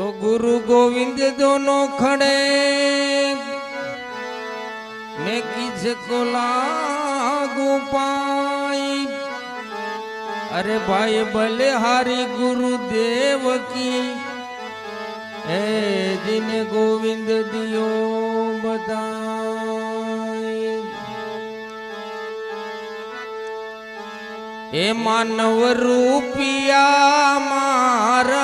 તો ગુરુ ગોવિંદ જોનો ખડે. મેં કીધે કોલા ગોપાઈ અરે ભાઈ, ભલે હારી ગુરુ દેવ કી. હે જીને ગોવિંદ દિયો બધા એ માનવ રૂપિયા મારમનારો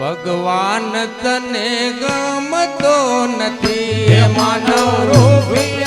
ભગવાન તને ગમતો નથી. માનવ રૂપિયા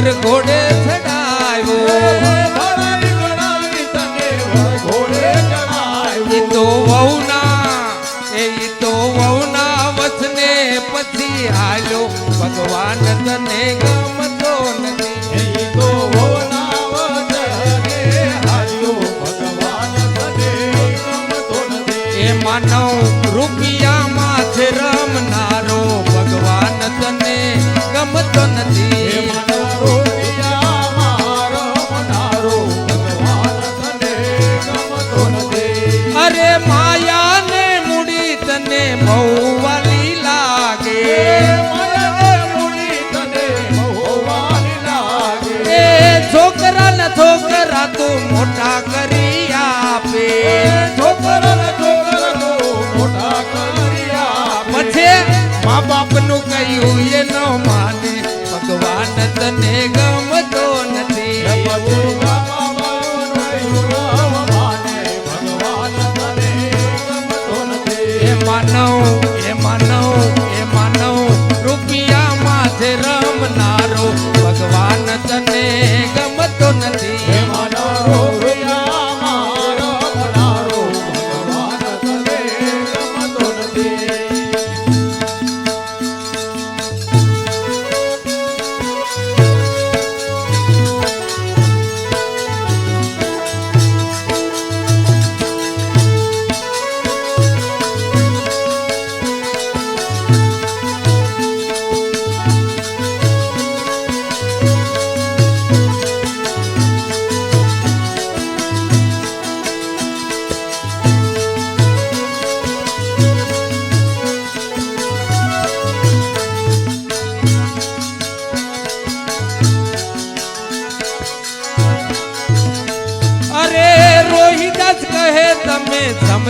ઘર ઘોડે માયા ને તને બહુ મોટા કરી આપે. છોકરા ને મા બાપ કહ્યું એનો માને. તને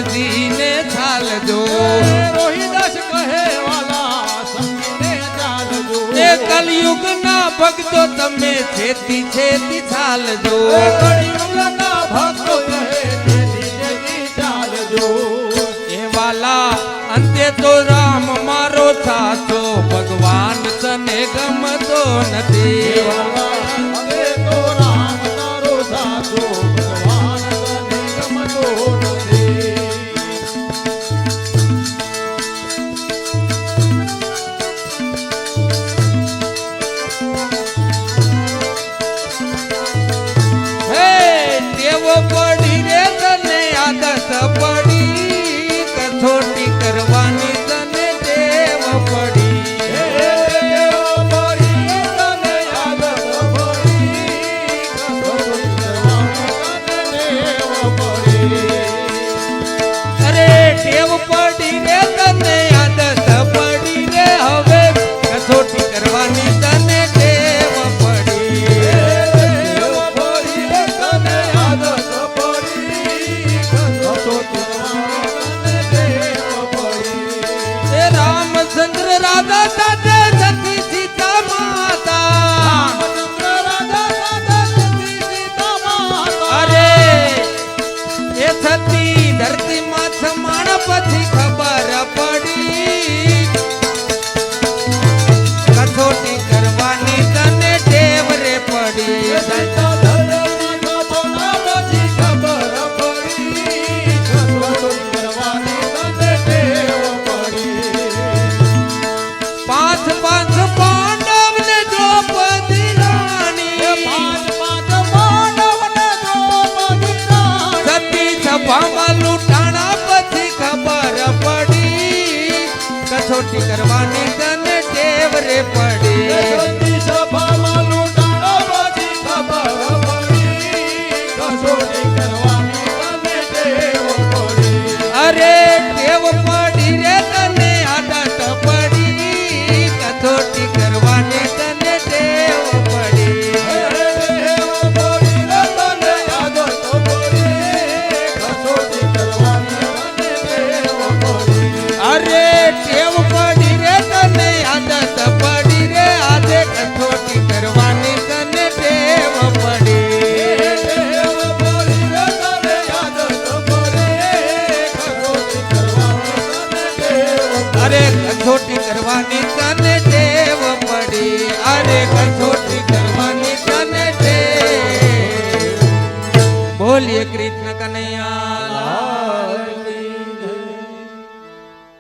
સમજીને ચાલજો રોહિદાસ કહે વાલા સમજીને ચાલજો એ કલયુગના ભક્તો તમે છેતી છેતી ચાલજો કલયુગના ભક્તો કહે છેતી છેતી ચાલજો અંતે તો રામ મારો સાચો ભગવાન તને ગમતો નથી. હથોટી કરવાની ની તને ટેવ રે પડે.